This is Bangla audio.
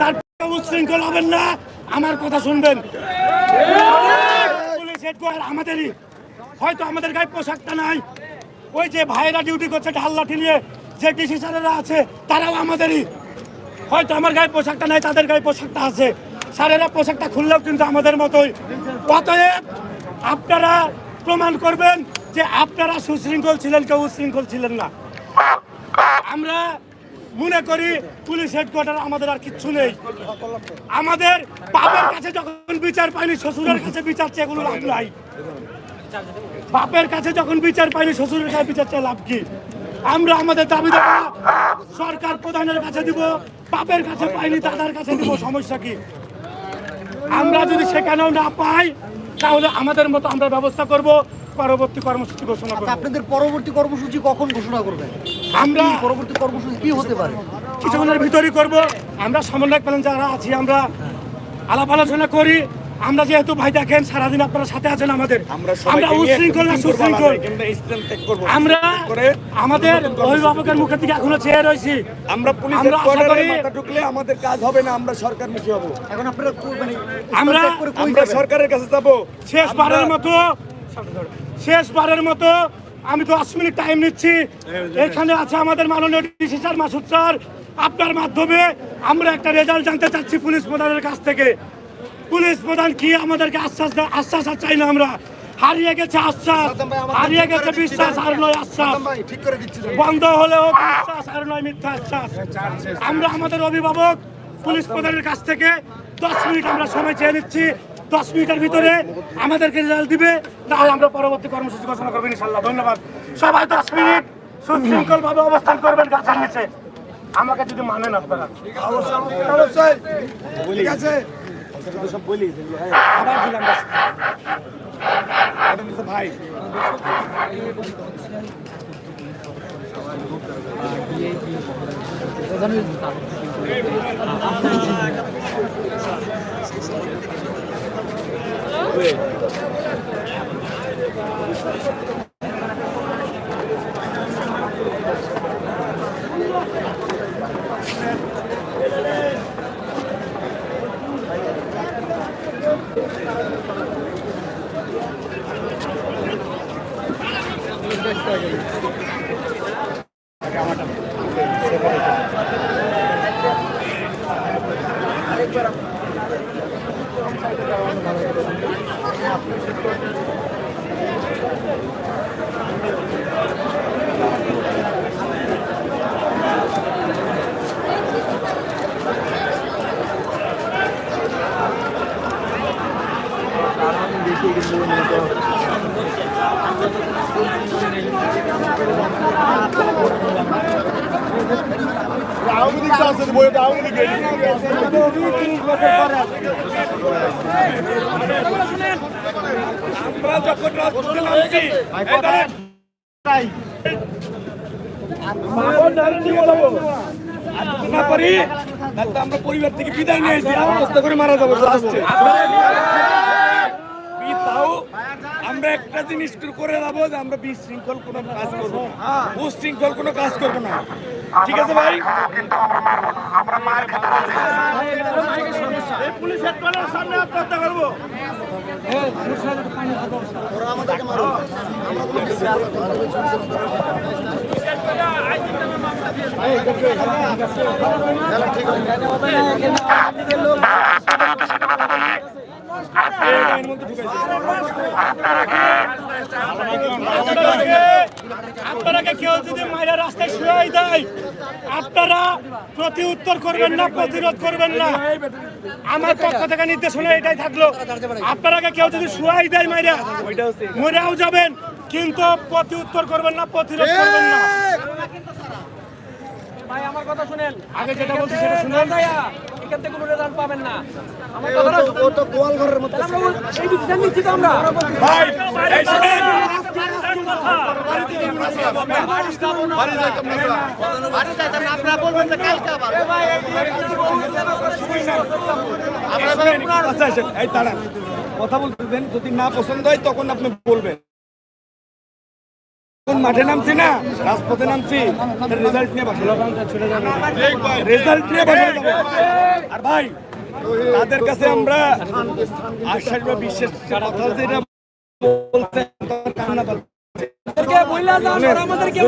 তার উচ্ছৃঙ্খল হবেন না, আমার কথা শুনবেন। আমাদেরই। হয়তো আমাদের গায়ে পোশাকটা নাই। ওই যে ভাইরা ডিউটি করছে লাঠি নিয়ে, যে ডিসি স্যারেরা আছে, তারাও আমাদেরই। হয়তো আমার গায়ে পোশাকটা নাই, তাদের গায়ে পোশাকটা আছে। স্যারেরা পোশাকটা খুললেও কিন্তু আমাদের মতোই। অতএব আপনারা প্রমাণ করবেন যে আপনারা সুশৃঙ্খল ছিলেন কেউ উশৃঙ্খল ছিলেন না। আমরা মনে করি পুলিশ হেডকোয়ার্টার আমাদের আর কিচ্ছু নেই। আমাদের বাপের কাছে যখন বিচার পাইনি, শ্বশুরের কাছে বিচার চেয়ে কোনো লাভ নাই। বাপের কাছে যখন বিচার পাইনি, শ্বশুরের কাছে বিচার চেয়ে লাভ কি? আমরা আমাদের দাবি দেব, সরকার প্রধানের কাছে দিব, বাপের কাছে পাইনি, দাদার কাছে দিব, সমস্যা কি? আমরা যদি সেখানেও না পাই, তাহলে আমাদের মতো আমরা ব্যবস্থা করব। পরবর্তী কর্মসূচি ঘোষণা করব। আচ্ছা, আপনাদের পরবর্তী কর্মসূচি কখন ঘোষণা করবেন? আমরা পরবর্তী কর্মসূচি কি হতে পারে? কিছুক্ষণের ভিতরই করব। আমরা সমন্বয় প্যানেল যারা আছি আমরা আলাপ আলোচনা করি। আমরা যেহেতু ভাই দেখেন সারাদিন আপনারা সাথে আছেন আমাদের। আমরা উশৃঙ্খল না সুশৃঙ্খল। আমরা আমাদের অভিভাবকের মুখের দিকে এখনও চেয়ে রয়েছি। আমরা পুলিশের কোয়ার্টারে মাথা ঢুকলে আমাদের কাজ হবে না আমরা সরকারমুখী হব। এখন আপনারা মানে আমরা সরকারের কাছে যাব। শেষবারের মতো শেষবারের মতো আমি দশ মিনিট টাইম নিচ্ছি। এখানে আছে আমাদের মাননীয় ডিসি স্যার মাসুদ স্যার। আপনার মাধ্যমে আমরা একটা রেজাল্ট জানতে চাচ্ছি পুলিশ প্রধানের কাছ থেকে। পুলিশ প্রধান কি আমাদেরকে আশ্বাস দেয়? আশ্বাস আর চাই না আমরা। হারিয়ে গেছে আশ্বাস। হারিয়ে গেছে বিশ্বাস আর নয় আশ্বাস। বন্ধ হলেও বিশ্বাস আর নয় মিথ্যা আশ্বাস। আমরা আমাদের অভিভাবক পুলিশ প্রধানের কাছ থেকে দশ মিনিট আমরা সময় চেয়ে নিচ্ছি। দশ মিনিটের ভিতরে আমাদেরকে রেজাল্ট দিবে। তাহলে আমরা পরবর্তী কর্মসূচি ঘোষণা করব ইনশাল্লাহ ধন্যবাদ। সবাই দশ মিনিট সুশৃঙ্খল ভাবে অবস্থান করবেন গাছের নিচে আমাকে যদি মানেন আপনারা। ঠিক আছে। সব বলি আবার দিলাম বাস। এটা নিচ্ছে ভাই আমরা যখন রাজপথে নামছি। না পারি পরিবার থেকে বিদায় নিয়েছি আত্মহত্যা করে মারা যাব। লাস্টে তাও আমরা একটা জিনিস করে যাব যে আমরা বিশৃঙ্খল কোনো কাজ করব না। উশৃঙ্খল কোনো কাজ করব না। ঠিক আছে ভাই? পুলিশ হেডকোয়ার্টারের আপনারাকে কেউ যদি মায়ের রাস্তায় শুয়ে দেয় আপনারা প্রতি উত্তর করবেন না প্রতিরোধ করবেন না। আমার পক্ষ থেকে নির্দেশনা এটাই থাকল। আপনারাকে কেউ যদি শুয়াই দেয় মাইরা মরেও যাবেন কিন্তু প্রতি উত্তর করবেন না প্রতিরোধ করবেন না। ভাই আমার কথা শুনেন। আগে যেটা বলছি সেটা শুনেন। এখান থেকে কোনো রেজাল্ট পাবেন না। আমার কথাটা ও তো গোয়াল ঘরের মধ্যে আমরা ডিসিশন নিচ্ছি তো আমরা। ভাই এই শুনেন আচ্ছা, আচ্ছা, কথা বলতে দেন যদি না পছন্দ হয় তখন আপনি বলবেন। মাঠে নামছি না? রাজপথে নামছি। রেজাল্ট নিয়ে বাসা। রেজাল্ট নিয়ে বাসা। আর ভাই, তাদের কাছে আমরা আশ্বাস বা বিশ্বাস কথা যেটা বলতে আমাদেরকে ওরা আমাদেরকে